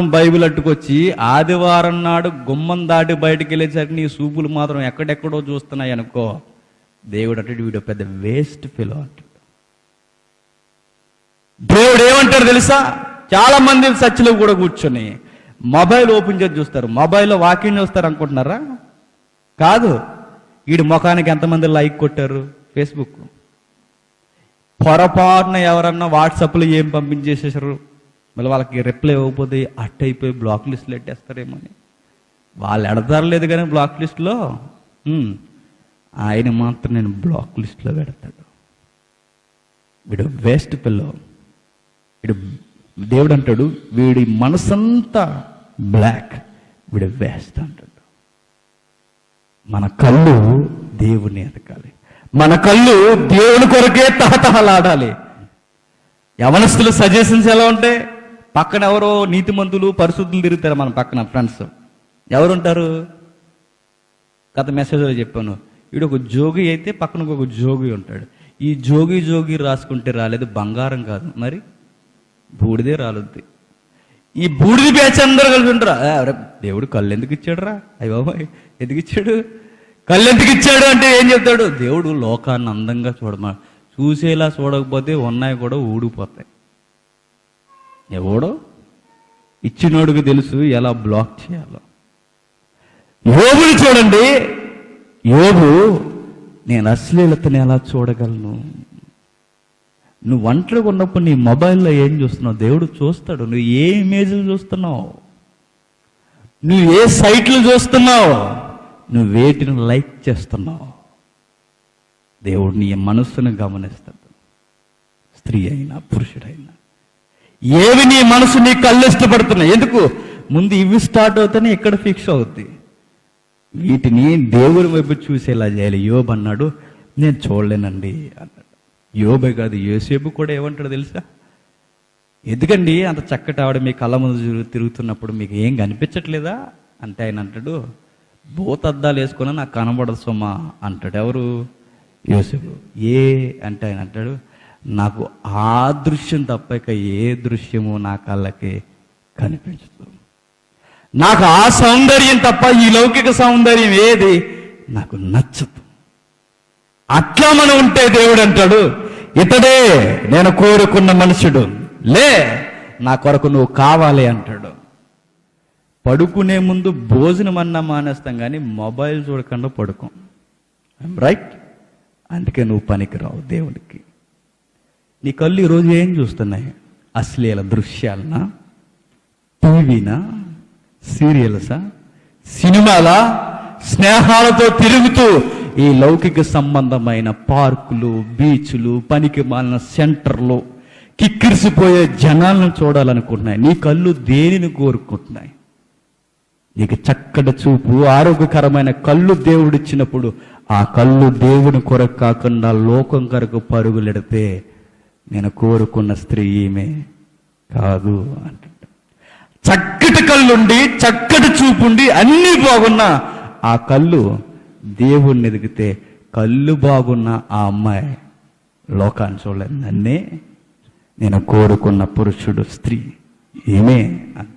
Bible అట్టుకొచ్చి ఆదివారం నాడు గుమ్మం దాటి బయటికి వెళ్ళేసరికి నీ సూపులు మాత్రం ఎక్కడెక్కడో చూస్తున్నాయి అనుకో. దేవుడు అంటే వీడు పెద్ద వేస్ట్ ఫిలో అంటాడు. దేవుడు ఏమంటాడు తెలుసా? చాలా మంది సచ్చిలో కూడా కూర్చొని మొబైల్ ఓపెన్ చేసి చూస్తారు. మొబైల్లో వాకింగ్ చూస్తారు అనుకుంటున్నారా? కాదు. వీడి ముఖానికి ఎంతమంది లైక్ కొట్టారు? ఫేస్బుక్. పొరపాటున ఎవరన్నా వాట్సాప్లో ఏం పంపించేసేసారు మళ్ళీ వాళ్ళకి రిప్లై ఇవ్వకపోతే అట్ అయిపోయి బ్లాక్ లిస్ట్లో పెట్టేస్తారేమో అని. వాళ్ళు ఎడతారు లేదు కానీ బ్లాక్ లిస్ట్లో ఆయన మాత్రం నేను బ్లాక్ లిస్ట్లో పెడతాడు. వీడు వేస్ట్ పిల్లో వీడు దేవుడు అంటాడు వీడి మనసంతా బ్లాక్ వీడు వేస్ట్ అంటాడు. మన కళ్ళు దేవుని ఎదకాలి మన కళ్ళు దేవుని కొరకే తహతహలాడాలి. యవనస్తులు సజెషన్స్ ఎలా ఉంటాయి? పక్కన ఎవరో నీతిమంతులు పరిశుద్ధులు తిరుగుతారు మన పక్కన ఫ్రెండ్స్ ఎవరుంటారు? గత మెసేజ్లో చెప్పాను. వీడు ఒక జోగి అయితే పక్కన ఒక జోగి ఉంటాడు. ఈ జోగి జోగి రాసుకుంటే రాలేదు బంగారం కాదు. మరి బూడిదే రాలుద్ది. ఈ బూడిది బ్యాచ్ అందరూ కలిసి ఉంటారా? అరే, దేవుడు కళ్ళు ఎందుకు ఇచ్చాడురా? అయ్య బాబాయ్ ఎందుకు ఇచ్చాడు? కళ్ళు ఎందుకు ఇచ్చాడు అంటే ఏం చెప్తాడు? దేవుడు లోకాన్ని అందంగా చూడమా చూసేలా చూడకపోతే ఉన్నాయి కూడా ఊడిపోతాయి. ఎవడో ఇచ్చినోడికి తెలుసు ఎలా బ్లాక్ చేయాలో. యోగుని చూడండి. యోగు నేను అశ్లీలతను ఎలా చూడగలను? నువ్వు ఒంటరిగా ఉన్నప్పుడు నీ మొబైల్లో ఏం చూస్తున్నావు? దేవుడు చూస్తాడు. నువ్వు ఏ ఇమేజ్లు చూస్తున్నావు? నువ్వు ఏ సైట్లు చూస్తున్నావు? నువ్వు వేటిని లైక్ చేస్తున్నావు? దేవుడు నీ మనస్సును గమనిస్తాడు. స్త్రీ అయినా పురుషుడైనా. ఏవి నీ మనసు నీ కళ్ళు ఇష్టపడుతున్నాయి ఎందుకు? ముందు ఇవి స్టార్ట్ అవుతానే ఇక్కడ ఫిక్స్ అవుద్ది. వీటిని దేవుని వైపు చూసేలా చేయాలి. యోబ్ అన్నాడు నేను చూడలేనండి అన్నాడు. యోబే కాదు యోసేపు కూడా ఏమంటాడు తెలుసా? ఎందుకండి అంత చక్కటి ఆవిడ మీ కళ్ళ ముందు తిరుగుతున్నప్పుడు మీకు ఏం కనిపించట్లేదా? అంటే ఆయన అంటాడు భూతద్దాలు వేసుకుని నాకు కనబడదు సుమా అంటాడు ఎవరు? యోసేపు. ఏ అంటే ఆయన అంటాడు నాకు ఆ దృశ్యం తప్పక ఏ దృశ్యము నా కళ్ళకి కనిపించదు. నాకు ఆ సౌందర్యం తప్ప ఈ లౌకిక సౌందర్యం ఏది? నాకు నచ్చదు. అట్లా మనం ఉంటే దేవుడు అంటాడు ఇతడే నేను కోరుకున్న మనుషుడు. లే నా కొరకు నువ్వు కావాలి అంటాడు. పడుకునే ముందు భోజనం అన్నా మానేస్తాం కానీ మొబైల్ చూడకుండా పడుకోం. రైట్ అందుకే నువ్వు పనికిరావు దేవుడికి నీ కళ్ళు ఈరోజు ఏం చూస్తున్నాయి? అశ్లీల దృశ్యాలనా? టీవీనా? సీరియల్సా? సినిమాలా? స్నేహాలతో తిరుగుతూ ఈ లౌకిక సంబంధమైన పార్కులు బీచ్లు పనికి మాలిన సెంటర్లు కిక్కిరిసిపోయే జనాలను చూడాలనుకుంటున్నాయి. నీ కళ్ళు దేనిని కోరుకుంటున్నాయి? నీకు చక్కటి చూపు ఆరోగ్యకరమైన కళ్ళు దేవుడిచ్చినప్పుడు ఆ కళ్ళు దేవుని కొరకు కాకుండా లోకం కొరకు పరుగులెడితే నేను కోరుకున్న స్త్రీ ఈమె కాదు అంట చక్కటి కళ్ళుండి చక్కటి చూపుండి అన్నీ బాగున్నా ఆ కళ్ళు దేవుణ్ణి ఎదిగితే కళ్ళు బాగున్న ఆ అమ్మాయి లోకాన్ని చూడలేదు. నన్నే నేను కోరుకున్న పురుషుడు స్త్రీ ఏమే అంట.